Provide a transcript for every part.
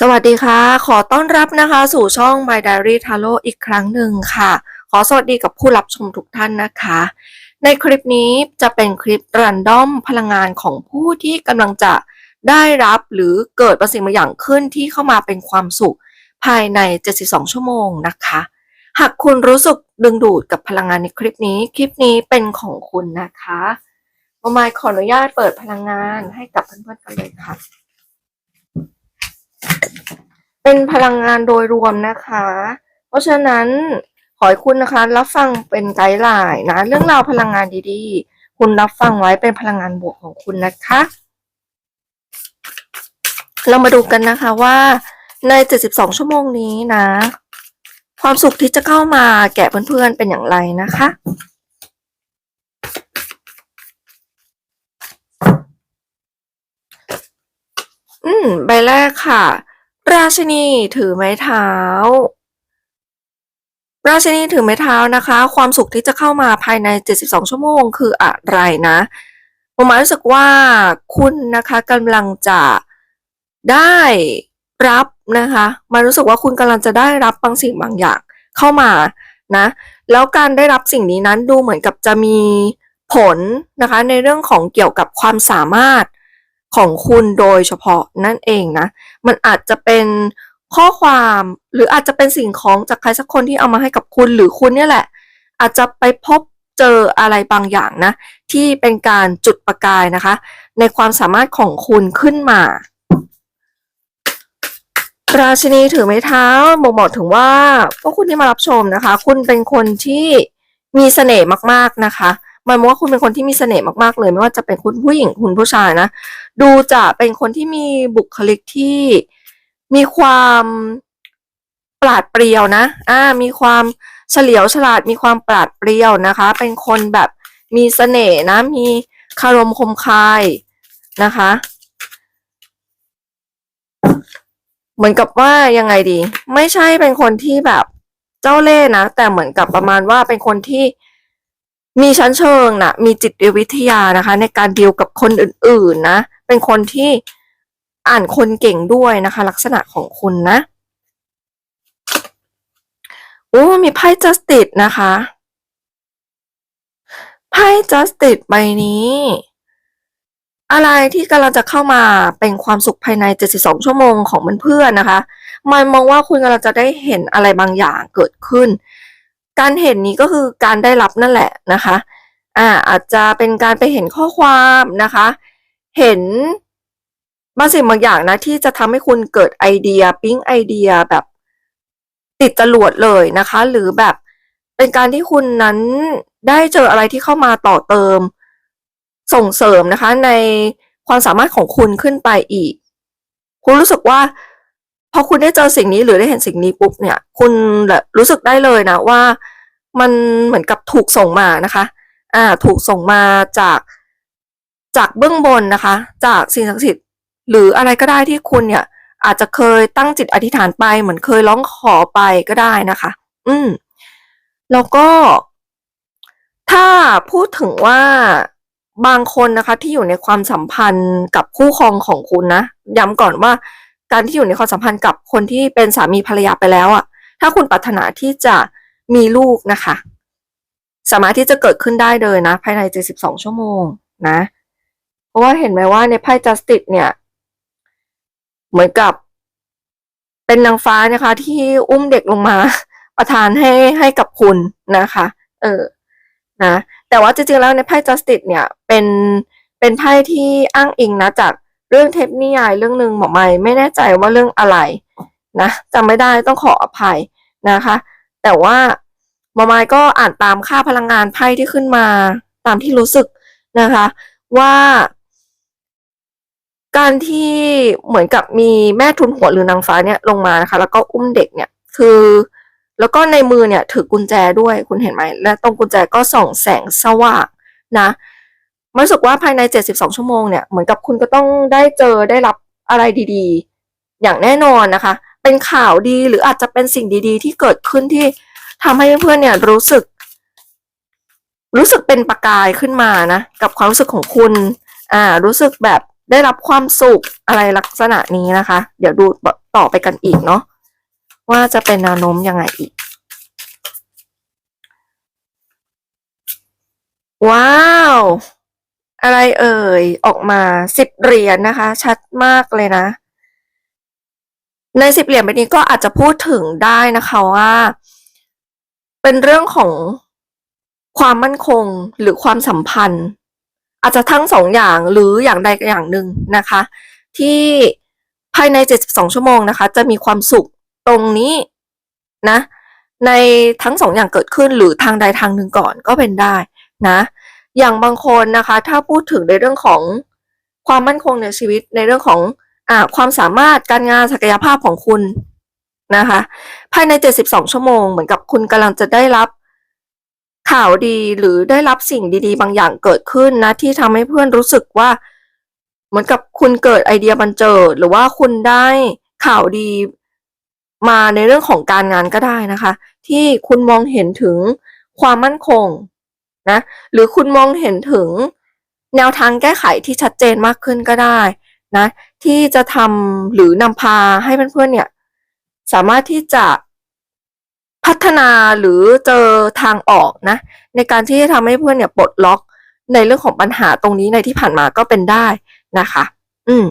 สวัสดีค่ะ ขอต้อนรับนะคะ สู่ช่อง My Diary Tarot อีกครั้งหนึ่งค่ะ ขอสวัสดีกับผู้รับชมทุกท่านนะคะ ในคลิปนี้จะเป็นคลิปรันดอมพลังงานของผู้ที่กำลังจะได้รับหรือเกิดประสิ่งบางอย่างขึ้นที่เข้ามาเป็นความสุข ภายใน 72 ชั่วโมงนะคะ หากคุณรู้สึกดึงดูดกับพลังงานในคลิปนี้ คลิปนี้เป็นของคุณนะคะมามขออนุญาตเปิดพลังงานให้กับเพื่อนๆกันเลยค่ะ เป็นพลังงานโดยรวมนะคะ เพราะฉะนั้นขอให้คุณนะคะ รับฟังเป็นไกด์ไลน์นะ เรื่องราวพลังงานดีๆ คุณรับฟังไว้เป็นพลังงานบวกของคุณนะคะ เรามาดูกันนะคะว่าใน 72 ชั่วโมงนี้นะ ความสุขที่จะเข้ามาแก่เพื่อนๆเป็นอย่างไรนะคะ อืม ใบแรกค่ะ ราชินีถือไม้เท้า ราชินีถือไม้เท้านะคะ ความสุขที่จะเข้ามาภายใน 72 ชั่วโมงคืออะไรนะผมหมายรู้สึกว่าคุณนะคะกำลังจะได้รับนะคะมารู้สึกว่าคุณกำลังจะได้รับบางสิ่งบางอย่างเข้ามานะ แล้วการได้รับสิ่งนี้นั้นดูเหมือนกับจะมีผลนะคะในเรื่องของเกี่ยวกับความสามารถ ของคุณโดยเฉพาะนั่นเองนะ มันอาจจะเป็นข้อความหรืออาจจะเป็นสิ่งของจากใครสักคนที่เอามาให้กับคุณหรือคุณเนี่ยแหละ อาจจะไปพบเจออะไรบางอย่างนะ ที่เป็นการจุดประกายนะคะ ในความสามารถของคุณขึ้นมา ราชินีถือไม้เท้าบ่งบอกถึงว่าพวกคุณที่มารับชมนะคะ คุณเป็นคนที่มีเสน่ห์มากๆนะคะ หมายว่าคุณเป็นคนที่มีเสน่ห์มากๆเลย ไม่ว่าจะเป็นคุณผู้หญิงคุณผู้ชายนะ ดูจะเป็นคนที่มีบุคลิกที่มีความปราดเปรียวนะ อ่า มีความเฉลียวฉลาด มีความปราดเปรียวนะคะ เป็นคนแบบมีเสน่ห์นะ มีคารมคมคายนะคะ เหมือนกับว่ายังไงดี ไม่ใช่เป็นคนที่แบบเจ้าเล่ห์นะ แต่เหมือนกับประมาณว่าเป็นคนที่ มีชั้นเชิงนะมีจิตวิทยานะคะ ในการดีลกับคนอื่นๆนะ เป็นคนที่อ่านคนเก่งด้วยนะคะ ลักษณะของคุณนะโอ้มีไพ่ justice นะคะไพ่ justice ใบนี้ อะไรที่กำลังจะเข้ามาเป็นความสุขภายใน 72 ชั่วโมงของเพื่อนๆนะคะ มันมองว่าคุณกำลังจะได้เห็นอะไรบางอย่างเกิดขึ้น การเห็นนี้ก็คือการได้รับนั่นแหละนะคะ อ่าอาจจะเป็นการไปเห็นข้อความนะคะ เห็นบางสิ่งบางอย่างนะที่จะทำให้คุณเกิดไอเดียปิ๊งไอเดียแบบติดจรวดเลยนะคะ หรือแบบเป็นการที่คุณนั้นได้เจออะไรที่เข้ามาต่อเติม ส่งเสริมนะคะในความสามารถของคุณขึ้นไปอีก คุณรู้สึกว่า พอคุณได้เจอสิ่งนี้หรือได้เห็นสิ่งนี้ปุ๊บเนี่ย คุณแบบรู้สึกได้เลยนะว่ามันเหมือนกับถูกส่งมานะคะ อ่า ถูกส่งมาจากจากเบื้องบนนะคะ จากสิ่งศักดิ์สิทธิ์หรืออะไรก็ได้ที่คุณเนี่ย อาจจะเคยตั้งจิตอธิษฐานไป เหมือนเคยร้องขอไปก็ได้นะคะ อืม แล้วก็ ถ้าพูดถึงว่าบางคนนะคะ ที่อยู่ในความสัมพันธ์กับคู่ครองของคุณนะย้ำก่อนว่า การที่อยู่ในความสัมพันธ์กับคนที่เป็นสามีภรรยาไปแล้วอะ่ะ ถ้าคุณปรารถนาที่จะมีลูกนะคะ สามารถที่จะเกิดขึ้นได้เลยนะ ภายใน 72 ชั่วโมงนะ เพราะว่าเห็นไหมว่าในไพ่ justice เนี่ย เหมือนกับ เป็นนางฟ้านะคะ ที่อุ้มเด็กลงมา ประทานให้ให้กับคุณนะคะ เออนะแต่ว่าจริงๆแล้วในไพ่ justice เนี่ย เป็นเป็นไพ่ที่อ้างอิงนะจาก เรื่องเทปนิยายเรื่องหนึ่งหมอไม่ไม่แน่ใจว่าเรื่องอะไรนะจำไม่ได้ต้องขออภัยนะคะ แต่ว่าหมอไม้ก็อ่านตามค่าพลังงานไพ่ที่ขึ้นมาตามที่รู้สึกนะคะ ว่า การที่เหมือนกับมีแม่ทุนหัวหรือนางฟ้าเนี่ยลงมานะคะ แล้วก็อุ้มเด็กเนี่ยคือแล้วก็ในมือเนี่ยถือกุญแจด้วยคุณเห็นไหม และตรงกุญแจก็ส่องแสงสว่างนะ มันรู้สึกว่าภายใน 72 ชั่วโมงเนี่ยเหมือนกับคุณก็ต้องได้เจอได้รับอะไรดี ๆ อย่างแน่นอนนะคะ เป็นข่าวดีหรืออาจจะเป็นสิ่งดี ๆ ที่เกิดขึ้นที่ทำให้เพื่อนๆเนี่ยรู้สึก รู้สึกเป็นประกายขึ้นมานะกับความรู้สึกของคุณ อ่า รู้สึกแบบได้รับความสุขอะไรลักษณะนี้นะคะ เดี๋ยวดูต่อไปกันอีกเนาะว่าจะเป็นแนวโน้มยังไงอีก ว้าว อะไรเอ่ย ออกมาสิบเหรียญนะคะ ชัดมากเลยนะ ในสิบเหรียญใบนี้ก็อาจจะพูดถึงได้นะคะว่า เป็นเรื่องของความมั่นคงหรือความสัมพันธ์ อาจจะทั้งสองอย่างหรืออย่างใดอย่างหนึ่งนะคะ ที่ภายใน 72 ชั่วโมงนะคะ จะมีความสุขตรงนี้นะ ในทั้งสองอย่างเกิดขึ้นหรือทางใดทางหนึ่งก่อนก็เป็นได้นะ อย่างบางคนนะคะ ถ้าพูดถึงในเรื่องของความมั่นคงในชีวิตในเรื่องของอความสามารถการงานศักยภาพของคุณนะคะ ภายใน 72 ชั่วโมง เหมือนกับคุณกำลังจะได้รับข่าวดีหรือได้รับสิ่งดีๆ บางอย่างเกิดขึ้นนะ ที่ทำให้เพื่อนรู้สึกว่า เหมือนกับคุณเกิดไอเดียบันเจิด หรือว่าคุณได้ข่าวดีมาในเรื่องของการงานก็ได้นะคะ ที่คุณมองเห็นถึงความมั่นคง นะหรือคุณมองเห็นถึงแนวทางแก้ไขที่ชัดเจนมากขึ้นก็ได้นะที่จะทำหรือนำพาให้เพื่อนๆเนี่ยสามารถที่จะพัฒนาหรือเจอทางออกนะในการที่จะทำให้เพื่อนเนี่ยปลดล็อกในเรื่องของปัญหาตรงนี้ในที่ผ่านมาก็เป็นได้นะคะ อืม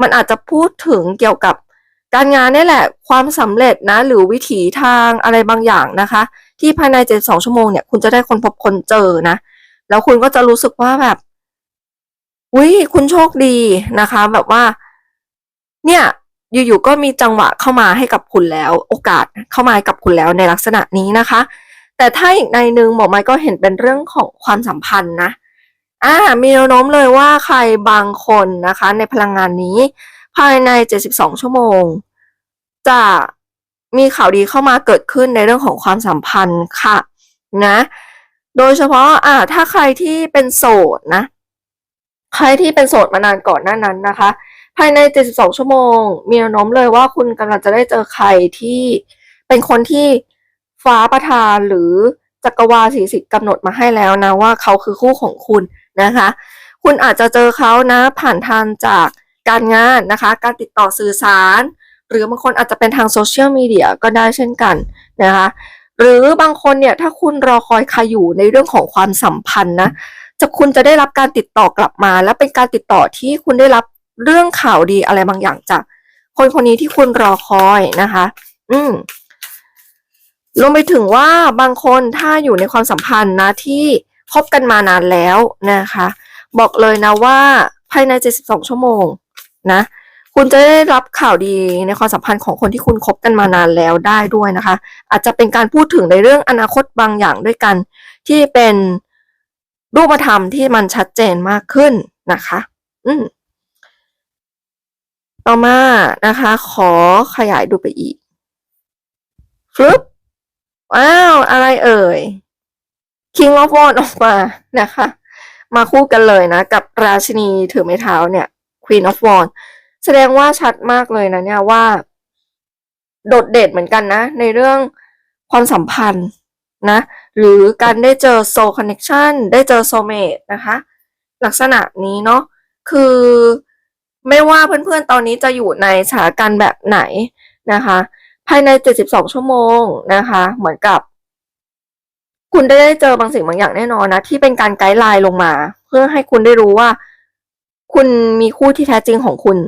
มันอาจจะพูดถึงเกี่ยวกับการงานนี่แหละ ความสำเร็จนะ หรือวิถีทางอะไรบางอย่างนะคะ ที่ภายใน72ชั่วโมงเนี่ยคุณจะได้คนพบคนเจอนะแล้วคุณก็จะรู้สึกว่าแบบอุ้ยคุณโชคดีนะคะ แบบว่า เนี่ยอยู่ๆก็มีจังหวะเข้ามาให้กับคุณแล้ว โอกาสเข้ามาให้กับคุณแล้วในลักษณะนี้นะคะ แต่ถ้าอีกในหนึ่งหมอไม้ก็เห็นเป็นเรื่องของความสัมพันธ์นะอ่ามีแนวโน้มเลยว่าใครบางคนนะคะ ในพลังงานนี้ ภายใน 72 ชั่วโมง จะ มีข่าวดีเข้ามาเกิดขึ้นในเรื่องของความสัมพันธ์ค่ะนะโดยเฉพาะอ่าถ้าใครที่เป็นโสดนะใครที่เป็นโสดมานานก่อนหน้านั้นนะคะ ภายใน 72 ชั่วโมง มีแนวโน้มเลยว่าคุณกำลังจะได้เจอใครที่เป็นคนที่ฟ้าประทานหรือจักรวาลสีสิทธิ์กำหนดมาให้แล้วนะว่าเขาคือคู่ของคุณนะคะ คุณอาจจะเจอเขานะผ่านทางจากการงานนะคะ การติดต่อสื่อสาร หรือบางคนอาจจะเป็นทางโซเชียลมีเดียก็ได้เช่นกันนะคะหรือบางคนเนี่ยถ้าคุณรอคอยใครอยู่ในเรื่องของความสัมพันธ์นะจะคุณจะได้รับการติดต่อกลับมา และเป็นการติดต่อที่คุณได้รับเรื่องข่าวดีอะไรบางอย่างจากคนคนนี้ที่คุณรอคอยนะคะ อืมรวมไปถึงว่าบางคนถ้าอยู่ในความสัมพันธ์นะที่คบกันมานานแล้วนะคะ บอกเลยนะว่าภายใน 72 ชั่วโมงนะ คุณจะได้รับข่าวดีในความสัมพันธ์ของคนที่คุณคบกันมานานแล้วได้ด้วยนะคะ อาจจะเป็นการพูดถึงในเรื่องอนาคตบางอย่างด้วยกัน ที่เป็นรูปธรรมที่มันชัดเจนมากขึ้นนะคะ อืมต่อมานะคะ ขอขยายดูไปอีกฟึบว้าว อะไรเอ่ย King of w a n d ออกมานะคะ มาคู่กันเลยนะ กับราชินีถือไม้เท้าเนี่ย Queen of w a n d แสดงว่าชัดมากเลยนะเนี่ยว่า โดดเด่นเหมือนกันนะ ในเรื่องความสัมพันธ์นะ หรือการได้เจอ soul connection ได้เจอ soulmate นะคะ ลักษณะนี้เนาะคือไม่ว่าเพื่อนๆตอนนี้จะอยู่ในสถานการณ์แบบไหนนะคะ ภายใน 72 ชั่วโมงนะคะ เหมือนกับ คุณได้เจอบางสิ่งบางอย่างแน่นอนนะ ที่เป็นการไกด์ไลน์ลงมา เพื่อให้คุณได้รู้ว่า คุณมีคู่ที่แท้จริงของคุณ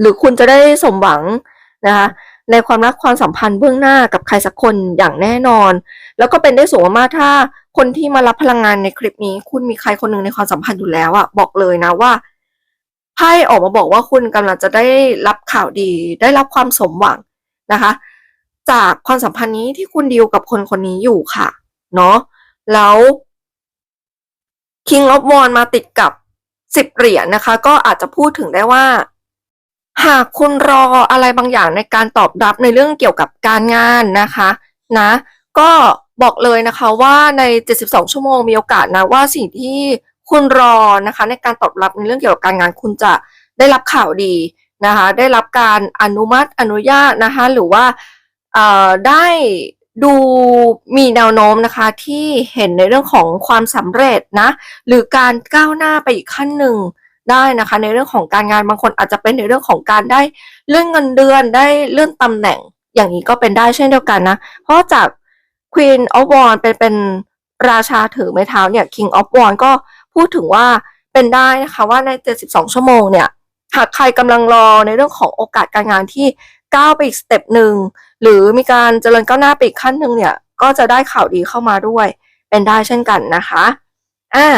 หรือคุณจะได้สมหวังนะคะในความรักความสัมพันธ์เบื้องหน้ากับใครสักคนอย่างแน่นอน แล้วก็เป็นได้สูงมากถ้าคนที่มารับพลังงานในคลิปนี้ คุณมีใครคนหนึ่งในความสัมพันธ์อยู่แล้วอะบอกเลยนะว่าไพ่ออกมาบอกว่าคุณกำลังจะได้รับข่าวดี ได้รับความสมหวังนะคะ จากความสัมพันธ์นี้ที่คุณดีลกับคนคนนี้อยู่ค่ะเนาะแล้ว King of w a n มาติดกับสิบเหรียญนะคะ ก็อาจจะพูดถึงได้ว่า หากคุณรออะไรบางอย่างในการตอบรับในเรื่องเกี่ยวกับการงานนะคะนะก็บอกเลยนะคะว่าใน 72 ชั่วโมงมีโอกาสนะว่าสิ่งที่คุณรอนะคะในการตอบรับในเรื่องเกี่ยวกับการงานคุณจะได้รับข่าวดีนะคะได้รับการอนุมัติอนุญาตนะคะหรือว่าเอ่อได้ดูมีแนวโน้มนะคะที่เห็นในเรื่องของความสำเร็จนะหรือการก้าวหน้าไปอีกขั้นหนึ่ง ได้นะคะ ในเรื่องของการงานบางคนอาจจะเป็นในเรื่องของการได้เลื่อนเงินเดือนได้เลื่อนตำแหน่งอย่างนี้ก็เป็นได้เช่นเดียวกันนะ เพราะจาก Queen of Wands เป็นเป็นราชาถือไม้เท้าเนี่ย King of Wands ก็พูดถึงว่าเป็นได้นะคะว่าใน 72 ชั่วโมงเนี่ยหากใครกำลังรอในเรื่องของโอกาสการงานที่ก้าวไปอีกสเต็ปหนึ่งหรือมีการเจริญก้าวหน้าไปอีกขั้นหนึ่งเนี่ยก็จะได้ข่าวดีเข้ามาด้วย เป็นได้เช่นกันนะคะอ่า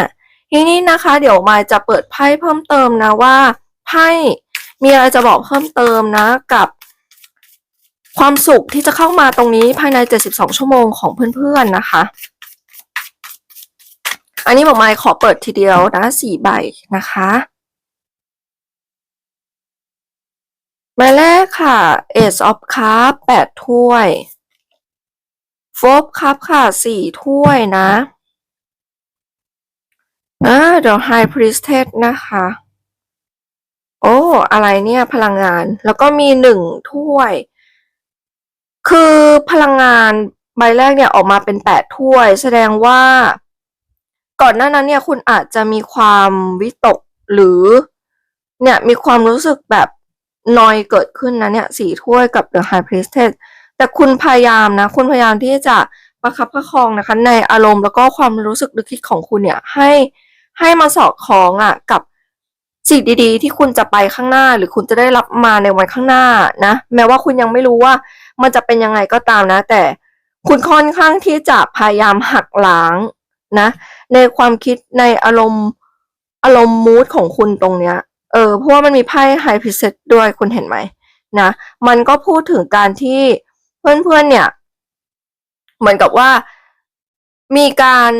ทีนี้นะคะ เดี๋ยวมายจะเปิดไพ่เพิ่มเติมนะว่าไพ่มีอะไรจะบอกเพิ่มเติมนะกับความสุขที่จะเข้ามาตรงนี้ภายใน 72 ชั่วโมงของเพื่อนๆนะคะ อันนี้หมอไมายขอเปิดทีเดียวนะสี่ใบนะคะ ใบแรกค่ะ Ace of Cup แปดถ้วย f o b Cup ค่ะสี่ถ้วยนะ อ่าเดี๋ยว High Priestess นะคะ โอ้ อะไรเนี่ย พลังงาน แล้วก็มีหนึ่งถ้วย คือพลังงานใบแรกเนี่ยออกมาเป็นแปดถ้วย แสดงว่า ก่อนหน้านั้นเนี่ยคุณอาจจะมีความวิตกหรือ เนี่ยมีความรู้สึกแบบนอยเกิดขึ้นนะเนี่ยสี่ถ้วยกับ The High Priestess แต่คุณพยายามนะ คุณพยายามที่จะประคับประคองนะคะ ในอารมณ์แล้วก็ความรู้สึกนึกคิดของคุณเนี่ยให้ ให้มาสอดคล้องอะกับสิ่งดีๆ ที่คุณจะไปข้างหน้า หรือคุณจะได้รับมาในวันข้างหน้านะ แม้ว่าคุณยังไม่รู้ว่ามันจะเป็นยังไงก็ตามนะ แต่คุณค่อนข้างที่จะพยายามหักล้างนะ ในความคิดในอารมณ์อารมณ์มูดของคุณตรงเนี้ย เออเพราะว่ามันมีไพ่ไฮพิเศษด้วยคุณเห็นไหมนะ มันก็พูดถึงการที่เพื่อนๆเนี่ย เหมือนกับว่ามีการ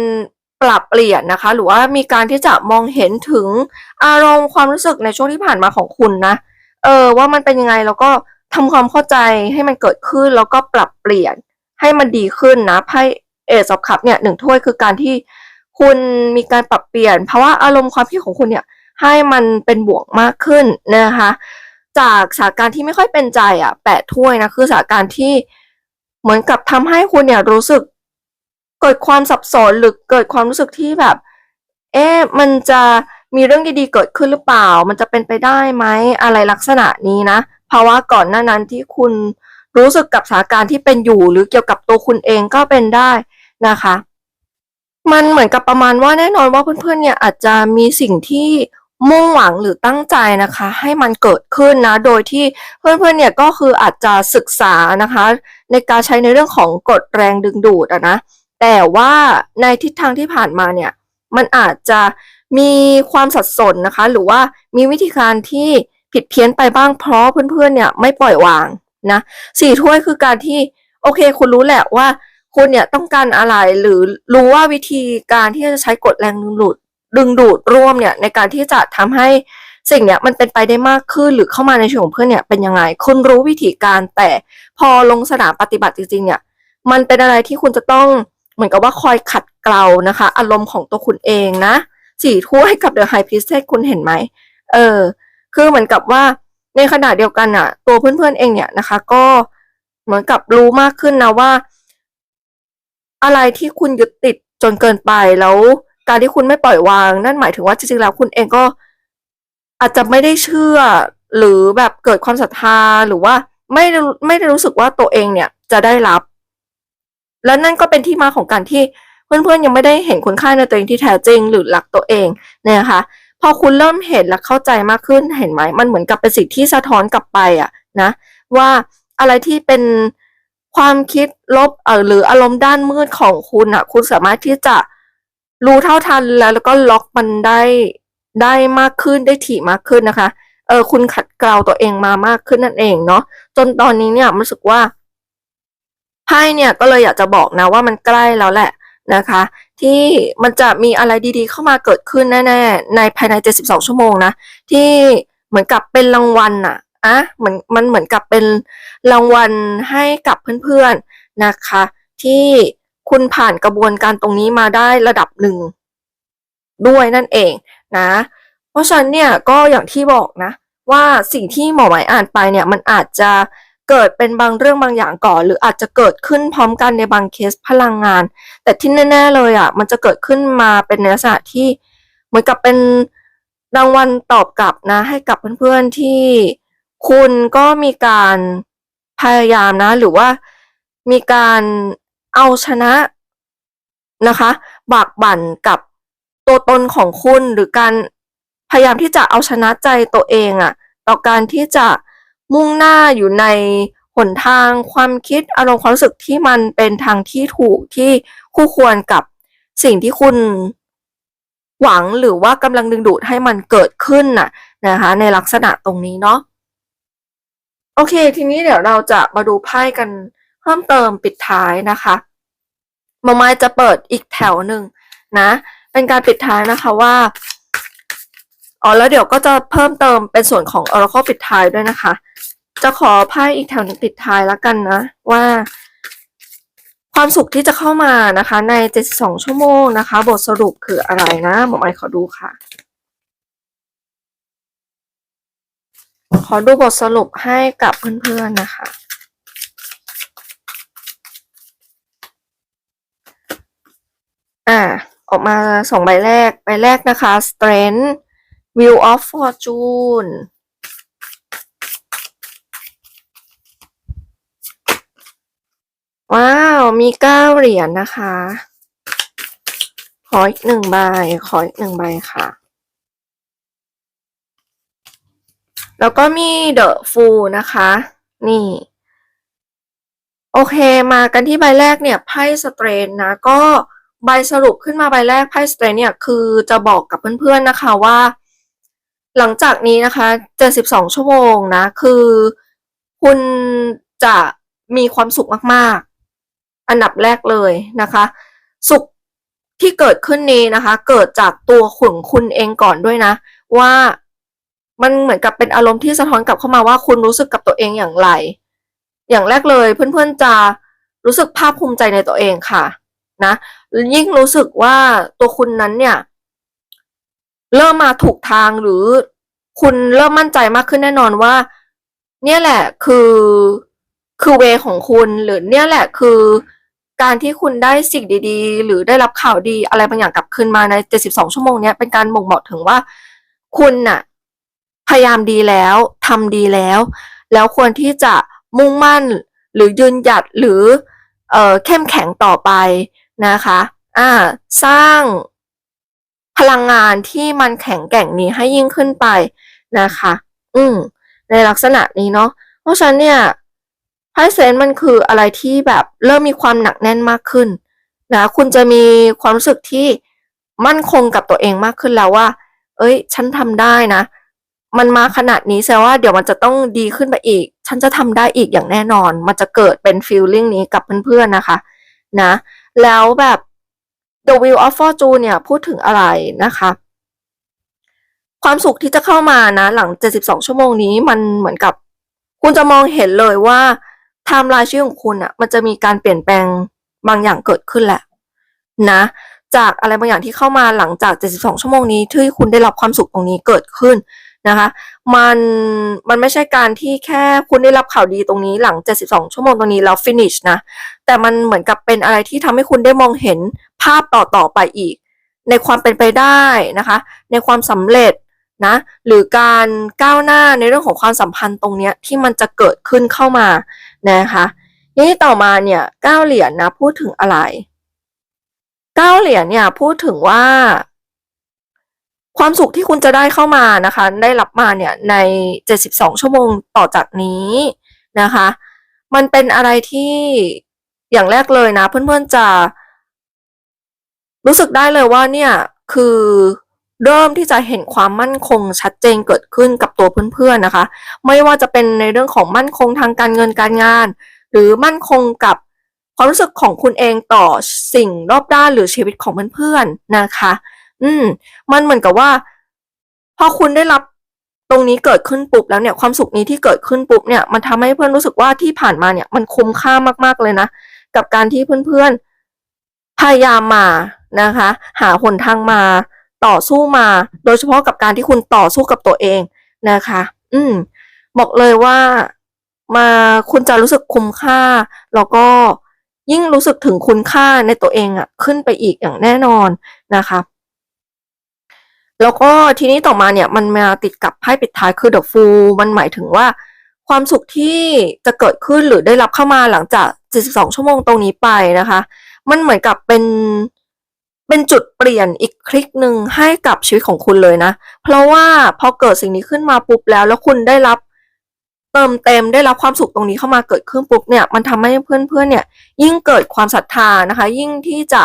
ปรับเปลี่ยนนะคะ หรือว่ามีการที่จะมองเห็นถึงอารมณ์ความรู้สึกในช่วงที่ผ่านมาของคุณนะ เออว่ามันเป็นยังไงแล้วก็ทำความเข้าใจให้มันเกิดขึ้นแล้วก็ปรับเปลี่ยนให้มันดีขึ้นนะไพ่เอสอบคัพเนี่ยหนึ่งถ้วยคือการที่คุณมีการปรับเปลี่ยน เพราะว่าอารมณ์ความคิดของคุณเนี่ยให้มันเป็นบวกมากขึ้นนะคะ จากสถานการณ์ที่ไม่ค่อยเป็นใจอะแปดถ้วยนะคือสถานการณ์ที่เหมือนกับทำให้คุณเนี่ยรู้สึก กิดความสับสนหรือเกิดความรู้สึกที่แบบ เอ๊ะมันจะมีเรื่องดีๆเกิดขึ้นหรือเปล่า มันจะเป็นไปได้ไหมอะไรลักษณะนี้นะเพราว่าก่อนหน้านั้นที่คุณรู้สึกกับสถานการณ์ที่เป็นอยู่ หรือเกี่ยวกับตัวคุณเองก็เป็นได้นะคะ มันเหมือนกับประมาณว่าแน่นอนว่าเพื่อนๆเนี่ยอาจจะมีสิ่งที่มุ่งหวังหรือตั้งใจนะคะ ให้มันเกิดขึ้นนะ โดยที่เพื่อนๆเนี่ยก็คืออาจจะศึกษานะคะ ในการใช้ในเรื่องของกฎแรงดึงดูดอะนะ แต่ว่าในทิศทางที่ผ่านมาเนี่ย มันอาจจะมีความสับสนนะคะ หรือว่ามีวิธีการที่ผิดเพี้ยนไปบ้างเพราะเพื่อนๆเนี่ยไม่ปล่อยวางนะสี่ถ้วยคือการที่โอเค คุณรู้แหละว่า คุณเนี่ยต้องการอะไรหรือรู้ว่าวิธีการที่จะใช้กฎแรงดึงดูดดึงดูดร่วมเนี่ยในการที่จะทำให้สิ่งเนี้ยมันเป็นไปได้มากขึ้นหรือเข้ามาในชีวิตของเพื่อนเนี่ยเป็นยังไงคุณรู้วิธีการแต่พอลงสนามปฏิบัติจริงๆเนี่ย มันเป็นอะไรที่คุณจะต้อง เหมือนกับว่าคอยขัดเกลานะคะ อารมณ์ของตัวคุณเองนะสี่ถ้วยกับเดอะไฮพิสเซคุณเห็นไหมเออ คือเหมือนกับว่าในขณะเดียวกันอะตัวเพื่อนๆเองเนี่ยนะคะ ก็เหมือนกับรู้มากขึ้นนะว่า อะไรที่คุณยึดติดจนเกินไปแล้ว การที่คุณไม่ปล่อยวาง นั่นหมายถึงว่าจริงๆแล้วคุณเองก็อาจจะไม่ได้เชื่อ หรือแบบเกิดความศรัทธาหรือว่าไม่ไม่ได้รู้สึกว่าตัวเองเนี่ยจะได้รับ และนั่นก็เป็นที่มาของการที่เพื่อนๆยังไม่ได้เห็นคุณค่าในตัวเองที่แท้จริง หรือรักตัวเองเนี่ยนะคะพอคุณเริ่มเห็นและเข้าใจมากขึ้นเห็นไหมมันเหมือนกับเป็นสิ่งที่สะท้อนกลับไปอะนะว่าอะไรที่เป็นความคิดลบเออหรืออารมณ์ด้านมืดของคุณอะคุณสามารถที่จะรู้เท่าทันแล้วแล้วก็ล็อกมันได้ได้มากขึ้นได้ถี่มากขึ้นนะคะเออคุณขัดเกลาตัวเองมามากขึ้นนั่นเองเนาะจนตอนนี้เนี่ยรู้สึกว่า ไพ่เนี่ยก็เลยอยากจะบอกนะว่ามันใกล้แล้วแหละนะคะ ที่มันจะมีอะไรดีๆ เข้ามาเกิดขึ้นแน่ๆในภายใน 72 ชั่วโมงนะ ที่เหมือนกับเป็นรางวัลอะอะเหมือนมันเหมือนกับเป็นรางวัลให้กับเพื่อนๆนะคะ ที่คุณผ่านกระบวนการตรงนี้มาได้ระดับหนึ่งด้วยนั่นเองนะ เพราะฉะนั้นเนี่ยก็อย่างที่บอกนะ ว่าสิ่งที่หมอหมายอ่านไปเนี่ยมันอาจจะ เกิดเป็นบางเรื่องบางอย่างก่อน หรืออาจจะเกิดขึ้นพร้อมกันในบางเคสพลังงาน แต่ที่แน่ ๆ เลยอะ มันจะเกิดขึ้นมาเป็นในลักษณะที่เหมือนกับเป็นรางวัลตอบกลับนะ ให้กับเพื่อนๆที่คุณก็มีการพยายามนะ หรือว่ามีการเอาชนะนะคะ บากบั่นกับตัวตนของคุณหรือการพยายามที่จะเอาชนะใจตัวเองอะ ต่อการที่จะ มุ่งหน้าอยู่ในหนทางความคิดอารมณ์ความรู้สึกที่มันเป็นทางที่ถูกที่คู่ควรกับสิ่งที่คุณหวังหรือว่ากำลังดึงดูดให้มันเกิดขึ้นน่ะนะคะในลักษณะตรงนี้เนาะโอเค ทีนี้เดี๋ยวเราจะมาดูไพ่กันเพิ่มเติมปิดท้ายนะคะมามายจะเปิดอีกแถวหนึ่งนะ เป็นการปิดท้ายนะคะว่า อ๋อแล้วเดี๋ยวก็จะเพิ่มเติมเป็นส่วนของ Oracle ปิดท้ายด้วยนะคะ จะขอไพ่อีกแถวหนึงปิดท้ายแล้วกันนะ ว่า ความสุขที่จะเข้ามานะคะ ใน 72 ชั่วโมงนะคะ บทสรุปคืออะไรนะหมอไมขอดูค่ะ ขอดูบทสรุปให้กับเพื่อนๆนะคะอ่าออกมาสองใบแรก ใบแรกนะคะ strength view of fortune ว้าว มีเก้าเหรียญนะคะ ขออีกหนึ่งใบ ขออีกหนึ่งใบค่ะ แล้วก็มีเดอะฟูนะคะ นี่ โอเค มากันที่ใบแรกเนี่ย ไพ่สเตรนนะ ก็ใบสรุปขึ้นมาใบแรกไพ่สเตรนเนี่ย คือจะบอกกับเพื่อนๆนะคะว่า หลังจากนี้นะคะ72ชั่วโมงนะ คือคุณจะมีความสุขมากๆ อันดับแรกเลยนะคะ สุขที่เกิดขึ้นนี้นะคะ เกิดจากตัวขุนคุณเองก่อนด้วยนะ ว่ามันเหมือนกับเป็นอารมณ์ที่สะท้อนกลับเข้ามาว่าคุณรู้สึกกับตัวเองอย่างไร อย่างแรกเลยเพื่อนๆจะรู้สึกภาคภูมิใจในตัวเองค่ะนะยิ่งรู้สึกว่าตัวคุณนั้นเนี่ย เริ่มมาถูกทางหรือคุณเริ่มมั่นใจมากขึ้นแน่นอนว่า เนี่ยแหละคือคือเวของคุณหรือเนี่ยแหละคือการที่คุณได้สิ่งดีๆ หรือได้รับข่าวดีอะไรบางอย่างกลับคืนมาใน 72 ชั่วโมงเนี้ยเป็นการบ่งบอกถึงว่า คุณน่ะพยายามดีแล้วทำดีแล้ว แล้วควรที่จะมุ่งมั่นหรือยืนหยัดหรือเอ่อเข้มแข็งต่อไปนะคะ อ่า สร้าง พลังงานที่มันแข็งแกร่งนี้ให้ยิ่งขึ้นไปนะคะ อืมในลักษณะนี้เนาะเพราะฉะนั้นเนี่ยไพ่เซนมันคืออะไรที่แบบเริ่มมีความหนักแน่นมากขึ้นนะคุณจะมีความรู้สึกที่มั่นคงกับตัวเองมากขึ้นแล้วว่า เอ้ย ฉันทำได้นะ มันมาขนาดนี้แสดงว่าเดี๋ยวมันจะต้องดีขึ้นไปอีก ฉันจะทำได้อีกอย่างแน่นอน มันจะเกิดเป็นฟีลลิ่งนี้กับเพื่อนๆนะคะ นะ แล้วแบบ The Wheel of Fortune เนี่ยพูดถึงอะไรนะคะ ความสุขที่จะเข้ามานะหลัง 72 ชั่วโมงนี้มันเหมือนกับ คุณจะมองเห็นเลยว่าไทม์ไลน์ชีวิตของคุณอะมันจะมีการเปลี่ยนแปลงบางอย่างเกิดขึ้นแหละนะจากอะไรบางอย่างที่เข้ามาหลังจาก 72 ชั่วโมงนี้ที่คุณได้รับความสุขตรงนี้เกิดขึ้น นะคะ มันมันไม่ใช่การที่แค่คุณได้รับข่าวดีตรงนี้หลัง 72 ชั่วโมงตรงนี้แล้ว finish นะแต่มันเหมือนกับเป็นอะไรที่ทำให้คุณได้มองเห็นภาพต่อๆไปอีก ในความเป็นไปได้นะคะ ในความสำเร็จนะหรือการก้าวหน้าในเรื่องของความสัมพันธ์ตรงเนี้ยที่มันจะเกิดขึ้นเข้ามานะคะนี่ต่อมาเนี่ยเก้าเหรียญนะพูดถึงอะไรเก้าเหรียญเนี่ยพูดถึงว่า ความสุขที่คุณจะได้เข้ามานะคะ ได้รับมาเนี่ยใน 72 ชั่วโมงต่อจากนี้นะคะ มันเป็นอะไรที่อย่างแรกเลยนะ เพื่อนๆจะรู้สึกได้เลยว่าเนี่ยคือเริ่มที่จะเห็นความมั่นคงชัดเจนเกิดขึ้นกับตัวเพื่อนๆนะคะ ไม่ว่าจะเป็นในเรื่องของมั่นคงทางการเงินการงาน หรือมั่นคงกับความรู้สึกของคุณเองต่อสิ่งรอบด้านหรือชีวิตของเพื่อนๆนะคะ อืม มันเหมือนกับว่า พอคุณได้รับตรงนี้เกิดขึ้นปุ๊บแล้วเนี่ยความสุขนี้ที่เกิดขึ้นปุ๊บเนี่ยมันทำให้เพื่อนรู้สึกว่าที่ผ่านมาเนี่ย มันคุ้มค่ามากๆเลยนะ กับการที่เพื่อนๆพยายามมานะคะ หาหนทางมาต่อสู้มา โดยเฉพาะกับการที่คุณต่อสู้กับตัวเองนะคะ อืม บอกเลยว่ามาคุณจะรู้สึกคุ้มค่า แล้วก็ยิ่งรู้สึกถึงคุณค่าในตัวเองอะขึ้นไปอีกอย่างแน่นอนนะคะ แล้วก็ทีนี้ต่อมาเนี่ยมันมาติดกับไพ่ปิดท้ายคือ The Fool มันหมายถึงว่า ความสุขที่จะเกิดขึ้นหรือได้รับเข้ามาหลังจาก 72 ชั่วโมงตรงนี้ไปนะคะ มันเหมือนกับเป็นเป็นจุดเปลี่ยนอีกคลิกหนึ่งให้กับชีวิตของคุณเลยนะ เพราะว่าพอเกิดสิ่งนี้ขึ้นมาปุ๊บแล้ว แล้วคุณได้รับเติมเต็มได้รับความสุขตรงนี้เข้ามาเกิดขึ้นปุ๊บเนี่ยมันทำให้เพื่อนๆเนี่ย ยิ่งเกิดความศรัทธานะคะ ยิ่งที่จะ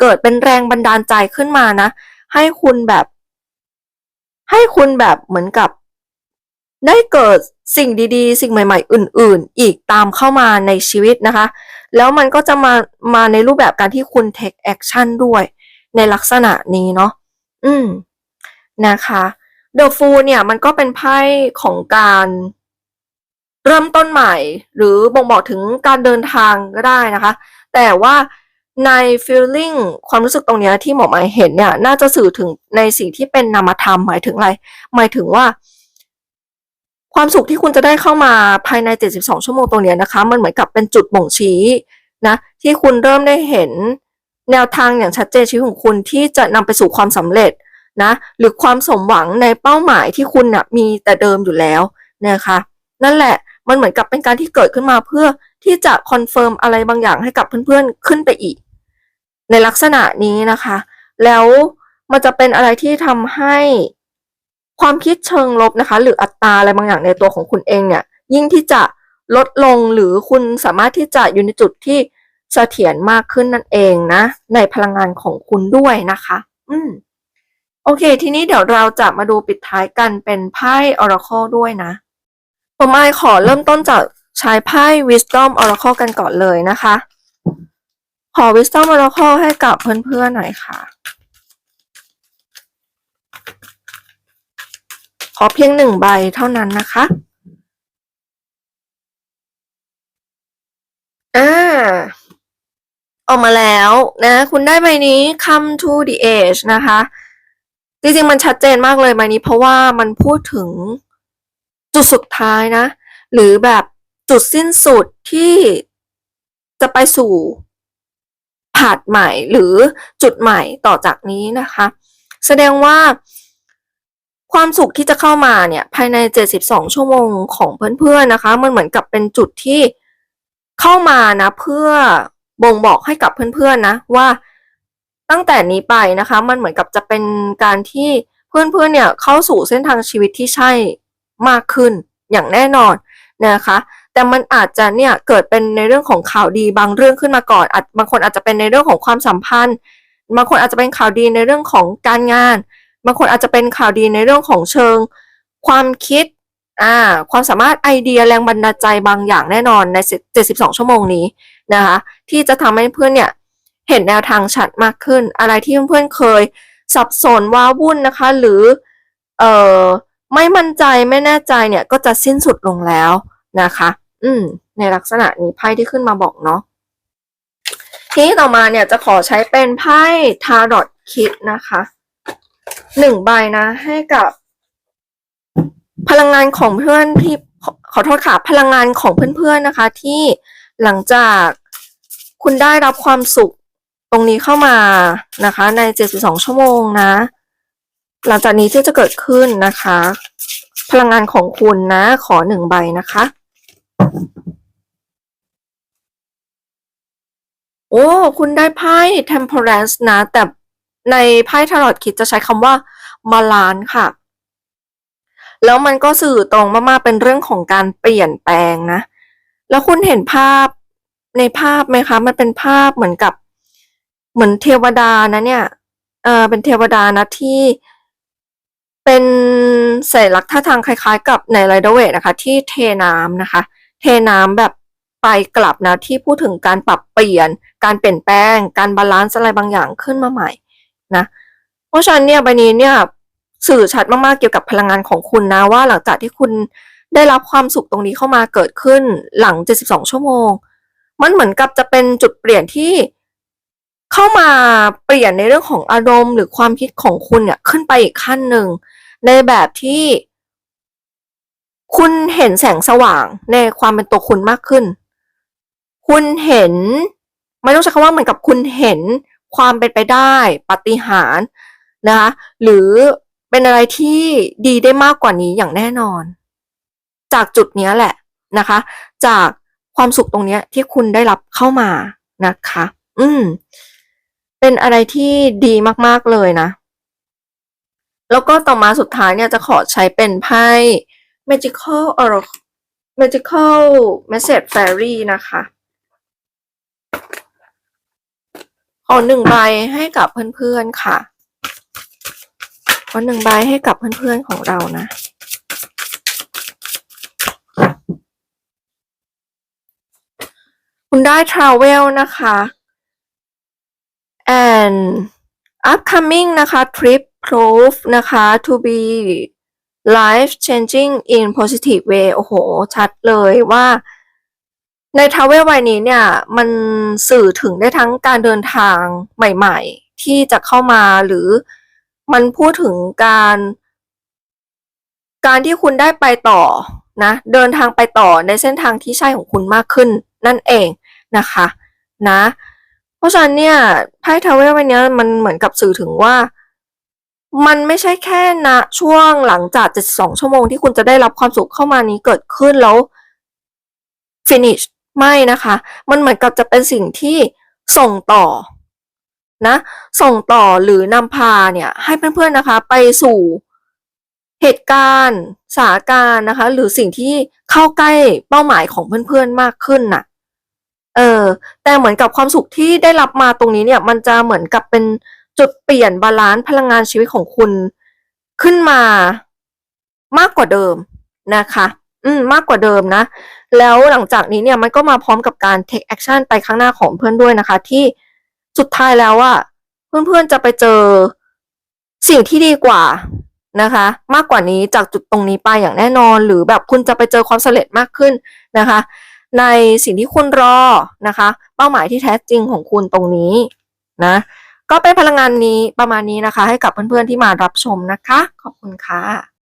เกิดเป็นแรงบันดาลใจขึ้นมานะ ให้คุณแบบ ให้คุณแบบเหมือนกับ ได้เกิดสิ่งดีๆ สิ่งใหม่ ๆ อื่น ๆ อีกตามเข้ามาในชีวิตนะคะ แล้วมันก็จะมามาในรูปแบบการที่คุณ take action ด้วยในลักษณะนี้เนาะอืมนะคะ The Fool เนี่ยมันก็เป็นไพ่ของการเริ่มต้นใหม่ หรือบ่งบอกถึงการเดินทางก็ได้นะคะ แต่ว่า ใน feeling ความรู้สึกตรงนี้ที่หมอหมายเห็นเนี่ยน่าจะสื่อถึงในสิ่งที่เป็นนามธรรมหมายถึงอะไร หมายถึงว่า ความสุขที่คุณจะได้เข้ามาภายใน 72 ชั่วโมงตรงนี้นะคะ มันเหมือนกับเป็นจุดบ่งชี้นะที่คุณเริ่มได้เห็นแนวทางอย่างชัดเจนชีวิตของคุณที่จะนำไปสู่ความสำเร็จนะหรือความสมหวังในเป้าหมายที่คุณนะมีแต่เดิมอยู่แล้วนะคะนั่นแหละ มันเหมือนกับเป็นการที่เกิดขึ้นมาเพื่อที่จะคอนเฟิร์มอะไรบางอย่างให้กับเพื่อนๆขึ้นไปอีก ในลักษณะนี้นะคะ แล้วมันจะเป็นอะไรที่ทำให้ความคิดเชิงลบนะคะ หรืออัตราอะไรบางอย่างในตัวของคุณเองเนี่ย ยิ่งที่จะลดลงหรือคุณสามารถที่จะอยู่ในจุดที่เสถียรมากขึ้นนั่นเองนะ ในพลังงานของคุณด้วยนะคะ อืมโอเค ทีนี้เดี๋ยวเราจะมาดูปิดท้ายกันเป็นไพ่ Oracle ด้วยนะ ผมไอขอเริ่มต้นจากใช้ไพ่ Wisdom Oracle กันก่อนเลยนะคะ ขอ Wisdom Oracle ให้กับเพื่อนๆหน่อยค่ะ ขอเพียงหนึ่งใบเท่านั้นนะคะอ่าออกมาแล้วนะ คุณได้ใบนี้ come to the edge นะคะ จริงๆ มันชัดเจนมากเลยใบนี้เพราะว่ามันพูดถึง จุดสุดท้ายนะ หรือแบบจุดสิ้นสุดที่จะไปสู่ผาดใหม่หรือจุดใหม่ต่อจากนี้นะคะ แสดงว่าความสุขที่จะเข้ามาเนี่ยภายใน 72 ชั่วโมงของเพื่อนๆนะคะ มันเหมือนกับเป็นจุดที่เข้ามานะ เพื่อบ่งบอกให้กับเพื่อนๆนะว่าตั้งแต่นี้ไปนะคะ มันเหมือนกับจะเป็นการที่เพื่อนๆเนี่ยเข้าสู่เส้นทางชีวิตที่ใช่ มากขึ้นอย่างแน่นอนนะคะแต่มันอาจจะเนี่ยเกิดเป็นในเรื่องของข่าวดีบางเรื่องขึ้นมาก่อนอาจบางคนอาจจะเป็นในเรื่องของความสัมพันธ์ บางคนอาจจะเป็นข่าวดีในเรื่องของการงาน บางคนอาจจะเป็นข่าวดีในเรื่องของเชิง ความคิดอ่าความสามารถไอเดียแรงบันดาลใจบางอย่างแน่นอนใน 72 ชั่วโมงนี้นะคะที่จะทำให้เพื่อนเนี่ยเห็นแนวทางชัดมากขึ้น อะไรที่เพื่อนๆเคยสับสนว้าวุ่นนะคะหรือเอ่อ ไม่มั่นใจไม่แน่ใจเนี่ยก็จะสิ้นสุดลงแล้วนะคะ อืม ในลักษณะนี้ไพ่ที่ขึ้นมาบอกเนาะทีต่อมาเนี่ยจะขอใช้เป็นไพ่ทาร์ดคิดนะคะหนึ่งใบนะ ให้กับ พลังงานของเพื่อนที่ขอขอโทษค่ะพลังงานของเพื่อนๆนะคะ ที่หลังจากคุณได้รับความสุขตรงนี้เข้ามานะคะ ใน 72 ชั่วโมงนะ หลังจากนี้ที่จะเกิดขึ้นนะคะ พลังงานของคุณนะขอหนึ่งใบนะคะ โอ้ คุณได้ไพ่ temperance นะ แต่ในไพ่ทารอตคิดจะใช้คำว่า balance ค่ะ แล้วมันก็สื่อตรงมากๆเป็นเรื่องของการเปลี่ยนแปลงนะ แล้วคุณเห็นภาพในภาพไหมคะ มันเป็นภาพเหมือนกับ เหมือนเทวดานะเนี่ย เออเป็นเทวดานะที่ เป็นสัญลักษณ์ท่าทางคล้ายๆ กับในไรเดอร์เวทนะคะ ที่เทน้ำนะคะ เทน้ำแบบไปกลับนะที่พูดถึงการปรับเปลี่ยน การเปลี่ยนแปลง การบาลานซ์อะไรบางอย่างขึ้นมาใหม่นะเพราะฉะนั้นเนี่ยใบนี้เนี่ยสื่อชัดมากๆเกี่ยวกับพลังงานของคุณนะว่าหลังจากที่คุณได้รับความสุขตรงนี้เข้ามาเกิดขึ้นหลัง 72 ชั่วโมง มันเหมือนกับจะเป็นจุดเปลี่ยนที่ เข้ามาเปลี่ยนในเรื่องของอารมณ์หรือความคิดของคุณเนี่ยขึ้นไปอีกขั้นหนึ่ง ในแบบที่ คุณเห็นแสงสว่างในความเป็นตัวคุณมากขึ้น คุณเห็น ไม่ต้องใช้คำว่าเหมือนกับคุณเห็นความเป็นไปได้ปฏิหารนะคะหรือเป็นอะไรที่ดีได้มากกว่านี้อย่างแน่นอน จากจุดนี้แหละนะคะ จากความสุขตรงนี้ที่คุณได้รับเข้ามานะคะ อืม เป็นอะไรที่ดีมากๆเลยนะ แล้วก็ต่อมาสุดท้ายเนี่ยจะขอใช้เป็นไพ่ Magical Oracle Magical Message Fairy นะคะขอหนึ่งใบให้กับเพื่อนๆค่ะขอหนึ่งใบให้กับเพื่อนๆของเรานะคุณได้ travel นะคะ and upcoming นะคะ trip proof นะคะ to be life changing in positive way โอ้โห ชัดเลยว่าใน travel ใบนี้เนี่ย มันสื่อถึงได้ทั้งการเดินทางใหม่ๆ ที่จะเข้ามาหรือมันพูดถึงการ การที่คุณได้ไปต่อนะเดินทางไปต่อในเส้นทางที่ใช่ของคุณมากขึ้นนั่นเองนะคะ นะ เพราะฉะนั้นเนี่ยไพ่ทาวเวลวันนี้มันเหมือนกับสื่อถึงว่า มันไม่ใช่แค่นะช่วงหลังจาก 72 ชั่วโมงที่คุณจะได้รับความสุขเข้ามานี้เกิดขึ้นแล้ว finish ไม่นะคะ มันเหมือนกับจะเป็นสิ่งที่ส่งต่อนะ ส่งต่อหรือนำพาเนี่ยให้เพื่อนๆนะคะ ไปสู่เหตุการณ์สาการนะคะ หรือสิ่งที่เข้าใกล้เป้าหมายของเพื่อนๆมากขึ้นน่ะ ออ แต่เหมือนกับความสุขที่ได้รับมาตรงนี้เนี่ย มันจะเหมือนกับเป็นจุดเปลี่ยนบาลานซ์พลังงานชีวิตของคุณขึ้นมามากกว่าเดิมนะคะ อืม มากกว่าเดิมนะ แล้วหลังจากนี้เนี่ยมันก็มาพร้อมกับการ take action ไปข้างหน้าของเพื่อนด้วยนะคะ ที่สุดท้ายแล้วอะเพื่อนๆจะไปเจอสิ่งที่ดีกว่านะคะ มากกว่านี้จากจุดตรงนี้ไปอย่างแน่นอน หรือแบบคุณจะไปเจอความสำเร็จมากขึ้นนะคะ ในสิ่งที่คุณรอนะคะ เป้าหมายที่แท้จริงของคุณตรงนี้นะก็เป็นพลังงานนี้ประมาณนี้นะคะ ให้กับเพื่อนๆที่มารับชมนะคะ ขอบคุณค่ะ